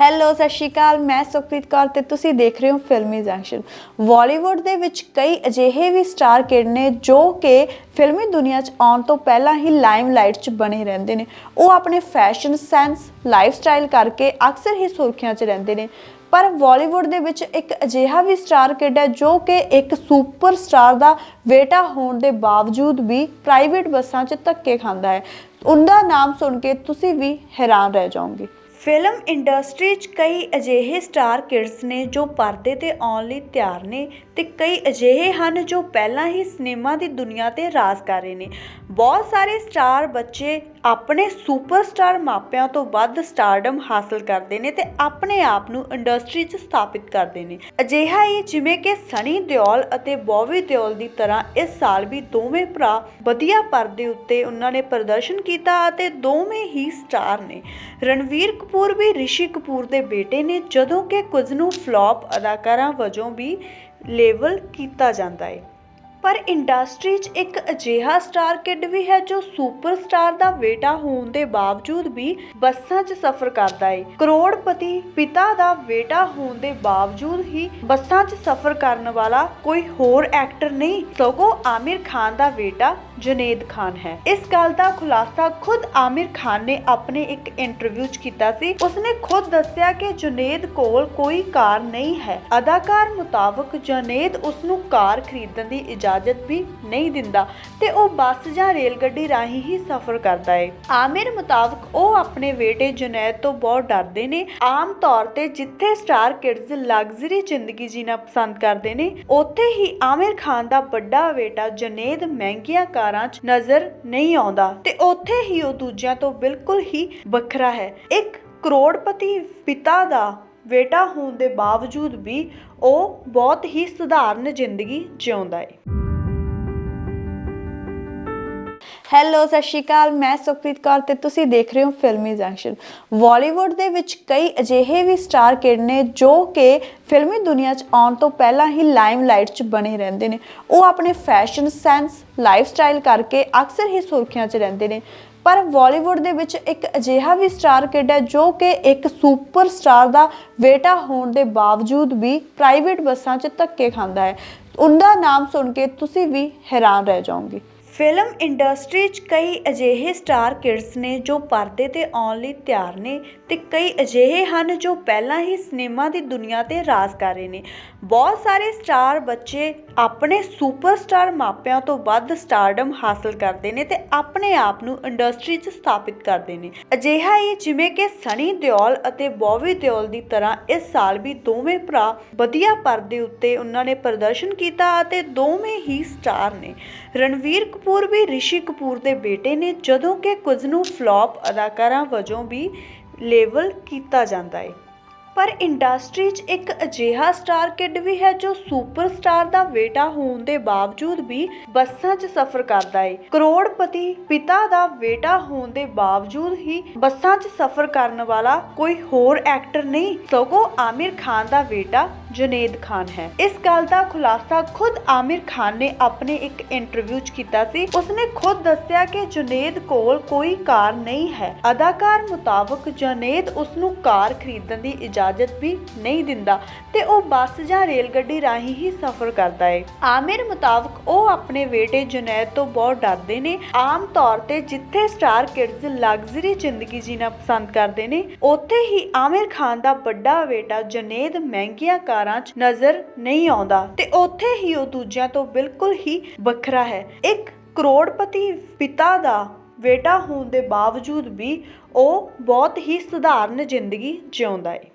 Hello ਸਤਿ ਸ਼੍ਰੀ ਅਕਾਲ, ਮੈਂ ਸੁਖਪ੍ਰੀਤ ਕੌਰ ਤੇ ਤੁਸੀਂ ਦੇਖ ਰਹੇ ਹੋ ਫਿਲਮੀ ਜੰਕਸ਼ਨ ਬਾਲੀਵੁੱਡ ਦੇ ਵਿੱਚ ਕਈ ਅਜਿਹੇ ਵੀ ਸਟਾਰ ਕਿਡ ਨੇ ਜੋ ਕਿ ਫਿਲਮੀ ਦੁਨੀਆ 'ਚ ਆਉਣ ਤੋਂ ਪਹਿਲਾਂ ਹੀ ਲਾਈਮਲਾਈਟ 'ਚ ਬਣੇ ਰਹਿੰਦੇ ਨੇ। ਉਹ ਆਪਣੇ ਫੈਸ਼ਨ ਸੈਂਸ ਲਾਈਫ ਸਟਾਈਲ ਕਰਕੇ ਅਕਸਰ ਹੀ ਸੁਰਖੀਆਂ 'ਚ ਰਹਿੰਦੇ ਨੇ। ਪਰ ਬਾਲੀਵੁੱਡ ਦੇ ਵਿੱਚ ਇੱਕ ਅਜਿਹਾ ਵੀ ਸਟਾਰ ਕਿਡ ਹੈ ਜੋ ਕਿ ਇੱਕ ਸੁਪਰ ਸਟਾਰ ਦਾ ਬੇਟਾ ਹੋਣ ਦੇ ਬਾਵਜੂਦ ਵੀ ਪ੍ਰਾਈਵੇਟ ਬੱਸਾਂ 'ਚ ਧੱਕੇ ਖਾਂਦਾ ਹੈ। ਉਹਦਾ ਨਾਮ ਸੁਣ ਕੇ ਤੁਸੀਂ ਵੀ ਹੈਰਾਨ ਰਹਿ ਜਾਓਗੇ। ਫਿਲਮ ਇੰਡਸਟਰੀ 'ਚ ਕਈ ਅਜਿਹੇ ਸਟਾਰ ਕਿਡਸ ਨੇ ਜੋ ਪਰਦੇ ਤੇ ਆਉਣ ਲਈ ਤਿਆਰ ਨੇ ਤੇ ਕਈ ਅਜਿਹੇ ਹਨ ਜੋ ਪਹਿਲਾਂ ਹੀ ਸਿਨੇਮਾ ਦੀ ਦੁਨੀਆ ਤੇ ਰਾਜ ਕਰ ਰਹੇ ਨੇ। ਬਹੁਤ ਸਾਰੇ ਸਟਾਰ ਬੱਚੇ ਆਪਣੇ ਸੁਪਰਸਟਾਰ ਮਾਪਿਆਂ ਤੋਂ ਵੱਧ ਸਟਾਰਡਮ ਹਾਸਲ ਕਰਦੇ ਨੇ ਤੇ ਆਪਣੇ ਆਪ ਨੂੰ ਇੰਡਸਟਰੀ 'ਚ ਸਥਾਪਿਤ ਕਰਦੇ ਨੇ। ਅਜਿਹਾ ਹੀ ਜਿਵੇਂ ਕਿ ਸਨੀ ਦਿਓਲ ਅਤੇ ਬੌਬੀ ਦਿਓਲ ਦੀ ਤਰ੍ਹਾਂ ਇਸ ਸਾਲ ਵੀ ਦੋਵੇਂ ਭਰਾ ਵਧੀਆ ਪਰਦੇ ਉੱਤੇ ਉਹਨਾਂ ਨੇ ਪ੍ਰਦਰਸ਼ਨ ਕੀਤਾ ਅਤੇ ਦੋਵੇਂ ਹੀ ਸਟਾਰ ਨੇ। ਰਣਵੀਰ ਕਪੂਰ ਵੀ ਰਿਸ਼ੀ ਕਪੂਰ ਦੇ ਬੇਟੇ ਨੇ, ਜਦੋਂ ਕਿ ਕੁਝ ਨੂੰ ਫਲॉप ਅਦਾਕਾਰਾਂ ਵਜੋਂ ਵੀ ਲੇਬਲ ਕੀਤਾ ਜਾਂਦਾ ਹੈ। ਪਰ ਇੰਡਸਟਰੀ 'ਚ ਇੱਕ ਅਜਿਹਾ ਸਟਾਰ ਕਿਡ ਵੀ ਹੈ ਜੋ ਸੁਪਰਸਟਾਰ ਦਾ ਬੇਟਾ ਹੋਣ ਦੇ ਬਾਵਜੂਦ ਵੀ ਬੱਸਾਂ 'ਚ ਸਫ਼ਰ ਕਰਦਾ ਹੈ ਕਰੋੜਪਤੀ ਪਿਤਾ ਦਾ ਬੇਟਾ ਹੋਣ ਦੇ ਬਾਵਜੂਦ ਹੀ ਬੱਸਾਂ 'ਚ ਸਫ਼ਰ ਕਰਨ ਵਾਲਾ ਕੋਈ ਹੋਰ ਐਕਟਰ ਨਹੀਂ, ਸਗੋਂ ਆਮਿਰ ਖਾਨ ਦਾ ਬੇਟਾ ਜੁਨੇਦ ਖਾਨ ਹੈ। ਇਸ ਗੱਲ ਦਾ ਖੁਲਾਸਾ ਖੁਦ ਆਮਿਰ ਖਾਨ ਨੇ ਆਪਣੇ ਇੱਕ ਇੰਟਰਵਿਊ 'ਚ ਕੀਤਾ ਸੀ। ਉਸਨੇ ਖੁਦ ਦੱਸਿਆ ਕਿ ਜੁਨੇਦ ਕੋਲ ਕੋਈ ਕਾਰ ਨਹੀਂ ਹੈ। ਅਦਾਕਾਰ ਮੁਤਾਬਕ ਜੁਨੇਦ ਉਸ ਨੂੰ ਕਾਰ ਖਰੀਦਣ ਦੀ ਇਜਾਜ਼ਤ ਵੀ ਨਹੀਂ ਦਿੰਦਾ ਤੇ ਉਹ ਬੱਸ ਜਾਂ ਰੇਲ ਗੱਡੀ ਰਾਹੀਂ ਹੀ ਸਫ਼ਰ ਕਰਦਾ ਹੈ ਆਮਿਰ ਮੁਤਾਬਕ ਉਹ ਆਪਣੇ ਬੇਟੇ ਜੁਨੈਦ ਤੋਂ ਬਹੁਤ ਡਰਦੇ ਨੇ। ਆਮ ਤੌਰ ਤੇ ਜਿੱਥੇ ਸਟਾਰ ਕਿਡਜ਼ ਲਗਜ਼ਰੀ ਜ਼ਿੰਦਗੀ ਜੀਣਾ ਪਸੰਦ ਕਰਦੇ ਨੇ, ਉੱਥੇ ਹੀ ਆਮਿਰ ਖਾਨ ਦਾ ਵੱਡਾ ਬੇਟਾ ਜੁਨੇਦ ਮਹਿੰਗੀਆਂ ਕਾਰਾਂ 'ਚ ਨਜ਼ਰ ਨਹੀਂ ਆਉਂਦਾ ਤੇ ਉੱਥੇ ਹੀ ਉਹ ਦੂਜਿਆਂ ਤੋਂ ਬਿਲਕੁਲ ਹੀ ਵੱਖਰਾ ਹੈ। ਇੱਕ ਕਰੋੜਪਤੀ ਪਿਤਾ ਦਾ ਬੇਟਾ ਹੋਣ ਦੇ ਬਾਵਜੂਦ ਵੀ ਉਹ ਬਹੁਤ ਹੀ ਸਧਾਰਨ ਜ਼ਿੰਦਗੀ ਜਿਉਂਦਾ ਹੈ ਹੈਲੋ ਸਤਿ ਸ਼੍ਰੀ ਅਕਾਲ, ਮੈਂ ਸੁਖਪ੍ਰੀਤ ਕੌਰ ਤੇ ਤੁਸੀਂ ਦੇਖ ਰਹੇ ਹੋ ਫਿਲਮੀ ਜੰਕਸ਼ਨ ਬਾਲੀਵੁੱਡ ਦੇ ਵਿੱਚ ਕਈ ਅਜਿਹੇ ਵੀ ਸਟਾਰ ਕਿਡ ਨੇ ਜੋ ਕਿ ਫਿਲਮੀ ਦੁਨੀਆ 'ਚ ਆਉਣ ਤੋਂ ਪਹਿਲਾਂ ਹੀ ਲਾਈਮਲਾਈਟ 'ਚ ਬਣੇ ਰਹਿੰਦੇ ਨੇ। ਉਹ ਆਪਣੇ ਫੈਸ਼ਨ ਸੈਂਸ ਲਾਈਫ ਸਟਾਈਲ ਕਰਕੇ ਅਕਸਰ ਹੀ ਸੁਰਖੀਆਂ 'ਚ ਰਹਿੰਦੇ ਨੇ। ਪਰ ਬਾਲੀਵੁੱਡ ਦੇ ਵਿੱਚ ਇੱਕ ਅਜਿਹਾ ਵੀ ਸਟਾਰ ਕਿਡ ਹੈ ਜੋ ਕਿ ਇੱਕ ਸੁਪਰ ਸਟਾਰ ਦਾ ਬੇਟਾ ਹੋਣ ਦੇ ਬਾਵਜੂਦ ਵੀ ਪ੍ਰਾਈਵੇਟ ਬੱਸਾਂ 'ਚ ਧੱਕੇ ਖਾਂਦਾ ਹੈ। ਉਹਦਾ ਨਾਮ ਸੁਣ ਕੇ ਤੁਸੀਂ ਵੀ ਹੈਰਾਨ ਰਹਿ ਜਾਓਗੇ। ਫਿਲਮ ਇੰਡਸਟਰੀ 'ਚ ਕਈ ਅਜਿਹੇ ਸਟਾਰ ਕਿਡਸ ਨੇ ਜੋ ਪਰਦੇ ਤੇ ਆਉਣ ਲਈ ਤਿਆਰ ਨੇ ਤੇ ਕਈ ਅਜਿਹੇ ਹਨ ਜੋ ਪਹਿਲਾਂ ਹੀ ਸਿਨੇਮਾ ਦੀ ਦੁਨੀਆ ਤੇ ਰਾਜ ਕਰ ਰਹੇ ਨੇ। ਬਹੁਤ ਸਾਰੇ ਸਟਾਰ ਬੱਚੇ ਆਪਣੇ ਸੁਪਰਸਟਾਰ ਮਾਪਿਆਂ ਤੋਂ ਵੱਧ ਸਟਾਰਡਮ ਹਾਸਲ ਕਰਦੇ ਨੇ ਤੇ ਆਪਣੇ ਆਪ ਨੂੰ ਇੰਡਸਟਰੀ 'ਚ ਸਥਾਪਿਤ ਕਰਦੇ ਨੇ। ਅਜਿਹਾ ਹੀ ਜਿਵੇਂ ਕਿ ਸਨੀ ਦਿਓਲ ਅਤੇ ਬੌਬੀ ਦਿਓਲ ਦੀ ਤਰ੍ਹਾਂ ਇਸ ਸਾਲ ਵੀ ਦੋਵੇਂ ਭਰਾ ਵਧੀਆ ਪਰਦੇ ਉੱਤੇ ਉਹਨਾਂ ਨੇ ਪ੍ਰਦਰਸ਼ਨ ਕੀਤਾ ਅਤੇ ਦੋਵੇਂ ਹੀ ਸਟਾਰ ਨੇ। ਰਣਵੀਰ ਕਪੂਰ ਵੀ ਰਿਸ਼ੀ ਕਪੂਰ ਦੇ ਬੇਟੇ ਨੇ, ਜਦੋਂ ਕਿ ਕੁਝ ਨੂੰ ਫਲॉप ਅਦਾਕਾਰਾਂ ਵਜੋਂ ਵੀ ਲੇਬਲ ਕੀਤਾ ਜਾਂਦਾ ਹੈ ਪਰ ਇੰਡਸਟਰੀ 'ਚ ਇੱਕ ਅਜਿਹਾ ਸਟਾਰ ਕਿਡ ਵੀ ਹੈ ਜੋ ਸੁਪਰਸਟਾਰ ਦਾ ਬੇਟਾ ਹੋਣ ਦੇ ਬਾਵਜੂਦ ਵੀ ਬੱਸਾਂ 'ਚ ਸਫ਼ਰ ਕਰਦਾ ਹੈ ਕਰੋੜਪਤੀ ਪਿਤਾ ਦਾ ਬੇਟਾ ਹੋਣ ਦੇ ਬਾਵਜੂਦ ਹੀ ਬੱਸਾਂ 'ਚ ਸਫ਼ਰ ਕਰਨ ਵਾਲਾ ਕੋਈ ਹੋਰ ਐਕਟਰ ਨਹੀਂ, ਸਗੋਂ ਆਮਿਰ ਖਾਨ ਦਾ ਬੇਟਾ ਜੁਨੇਦ ਖਾਨ ਹੈ। ਇਸ ਗੱਲ ਦਾ ਖੁਲਾਸਾ ਖੁਦ ਆਮਿਰ ਖਾਨ ਨੇ ਆਪਣੇ ਇੱਕ ਇੰਟਰਵਿਊ 'ਚ ਕੀਤਾ ਸੀ। ਉਸਨੇ ਖੁਦ ਦੱਸਿਆ ਕਿ ਜੁਨੇਦ ਕੋਲ ਕੋਈ ਕਾਰ ਨਹੀਂ ਹੈ। ਅਦਾਕਾਰ ਮੁਤਾਬਕ ਜੁਨੇਦ ਉਸ ਨੂੰ ਕਾਰ ਖਰੀਦਣ ਦੀ ਇਜਾਜ਼ਤ ਵੀ ਨਹੀਂ ਦਿੰਦਾ ਤੇ ਉਹ ਬੱਸ ਜਾਂ ਰੇਲ ਗੱਡੀ ਰਾਹੀਂ ਹੀ ਸਫ਼ਰ ਕਰਦਾ ਹੈ ਆਮਿਰ ਮੁਤਾਬਕ ਉਹ ਆਪਣੇ ਬੇਟੇ ਜੁਨੈਦ ਤੋਂ ਬਹੁਤ ਡਰਦੇ ਨੇ। ਆਮ ਤੌਰ ਤੇ ਜਿੱਥੇ ਸਟਾਰ ਕਿਡਜ਼ ਲਗਜ਼ਰੀ ਜ਼ਿੰਦਗੀ ਜੀਣਾ ਪਸੰਦ ਕਰਦੇ ਨੇ, ਉੱਥੇ ਹੀ ਆਮਿਰ ਖਾਨ ਦਾ ਵੱਡਾ ਬੇਟਾ ਜੁਨੇਦ ਮਹਿੰਗੀਆਂ ਕਾਰਾਂ 'ਚ ਨਜ਼ਰ ਨਹੀਂ ਆਉਂਦਾ ਤੇ ਉੱਥੇ ਹੀ ਉਹ ਦੂਜਿਆਂ ਤੋਂ ਬਿਲਕੁਲ ਹੀ ਵੱਖਰਾ ਹੈ। ਇੱਕ ਕਰੋੜਪਤੀ ਪਿਤਾ ਦਾ ਬੇਟਾ ਹੋਣ ਦੇ ਬਾਵਜੂਦ ਵੀ ਉਹ ਬਹੁਤ ਹੀ ਸਧਾਰਨ ਜ਼ਿੰਦਗੀ ਜਿਉਂਦਾ ਹੈ